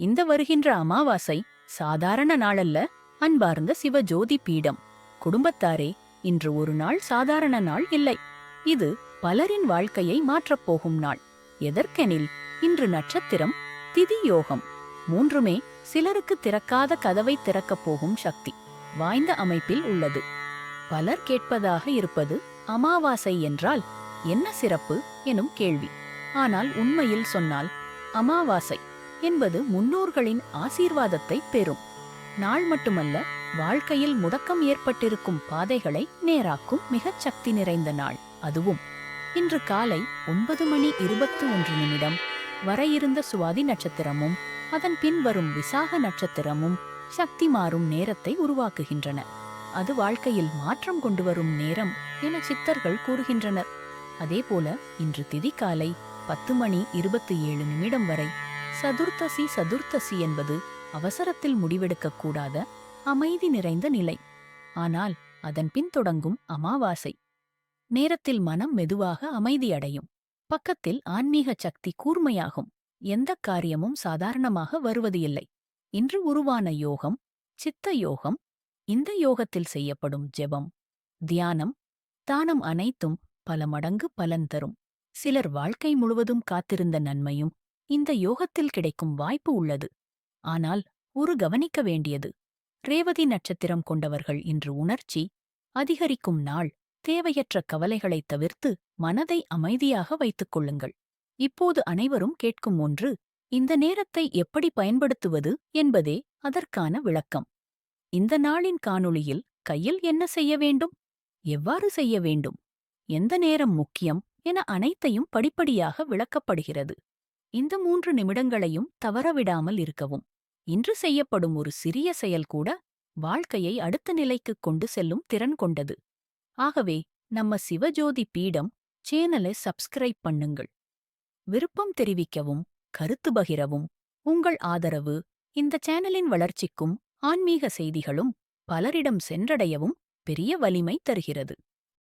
இந்த வருகின்ற அமாவாசை சாதாரண நாளல்ல அன்பார்ந்த சிவஜோதி பீடம். குடும்பத்தாரே இன்று ஒரு நாள் சாதாரண நாள் இல்லை. இது பலரின் வாழ்க்கையை மாற்றப் போகும் நாள். எதற்கெனில் இன்று நட்சத்திரம் திதி யோகம். மூன்றுமே சிலருக்கு திறக்காத கதவை திறக்கப் போகும் சக்தி வாய்ந்த அமைப்பில் உள்ளது. பலர் கேட்பதாக இருப்பது அமாவாசை என்றால் என்ன சிறப்பு? எனும் கேள்வி. ஆனால் உண்மையில் சொன்னால் அமாவாசை என்பது முன்னோர்களின் ஆசீர்வாதத்தை பெறும். நாள் மட்டுமல்ல வாழ்க்கையில் முடக்கம் ஏற்பட்டிருக்கும் பாதைகளை நேராக்கும் மிகச் சக்தி நிறைந்த நாள் அதுவும். இன்று காலை ஒன்பது மணி இருபத்தி ஒன்று நிமிடம் வர இருந்த சுவாதி நட்சத்திரமும் அதன் பின் வரும் விசாக நட்சத்திரமும் சக்தி மாறும் நேரத்தை உருவாக்குகின்றன. அது வாழ்க்கையில் மாற்றம் கொண்டு வரும் நேரம் என சித்தர்கள் கூறுகின்றனர். அதேபோல இன்று திதி காலை பத்து மணி இருபத்தி ஏழு நிமிடம் வரை சதுர்த்தசி சதுர்த்தசி என்பது அவசரத்தில் முடிவெடுக்கக் கூடாத அமைதி நிறைந்த நிலை. ஆனால் அதன் பின் தொடங்கும் அமாவாசை. நேரத்தில் மனம் மெதுவாக அமைதியடையும் பக்கத்தில் ஆன்மீக சக்தி கூர்மையாகும். எந்த காரியமும் சாதாரணமாக வருவது இல்லை. இன்று உருவான யோகம் சித்த யோகம் இந்த யோகத்தில் செய்யப்படும் ஜெபம் தியானம் தானம் அனைத்தும் பல மடங்கு பலன் தரும். சிலர் வாழ்க்கை முழுவதும் காத்திருந்த நன்மையும் இந்த யோகத்தில் கிடைக்கும் வாய்ப்பு உள்ளது. ஆனால் ஒரு கவனிக்க வேண்டியது ரேவதி நட்சத்திரம் கொண்டவர்கள் இன்று உணர்ச்சி அதிகரிக்கும் நாள் தேவையற்ற கவலைகளைத் தவிர்த்து மனதை அமைதியாக வைத்துக் கொள்ளுங்கள். இப்போது அனைவரும் கேட்கும் ஒன்று இந்த நேரத்தை எப்படி பயன்படுத்துவது என்பதே அதற்கான விளக்கம். இந்த நாளின் காணொளியில் கையில் என்ன செய்ய வேண்டும்? எவ்வாறு செய்ய வேண்டும்? எந்த நேரம் முக்கியம் என அனைத்தையும் படிப்படியாக விளக்கப்படுகிறது. இந்த மூன்று நிமிடங்களையும் தவறவிடாமல் இருக்கவும். இன்று செய்யப்படும் ஒரு சிறிய செயல் கூட வாழ்க்கையை அடுத்த நிலைக்குக் கொண்டு செல்லும் திறன் கொண்டது. ஆகவே நம்ம சிவஜோதி பீடம் சேனலை சப்ஸ்கிரைப் பண்ணுங்கள். விருப்பம் தெரிவிக்கவும் கருத்து பகிரவும் உங்கள் ஆதரவு இந்த சேனலின் வளர்ச்சிக்கும் ஆன்மீக செய்திகளும் பலரிடம் சென்றடையவும் பெரிய வலிமை தருகிறது.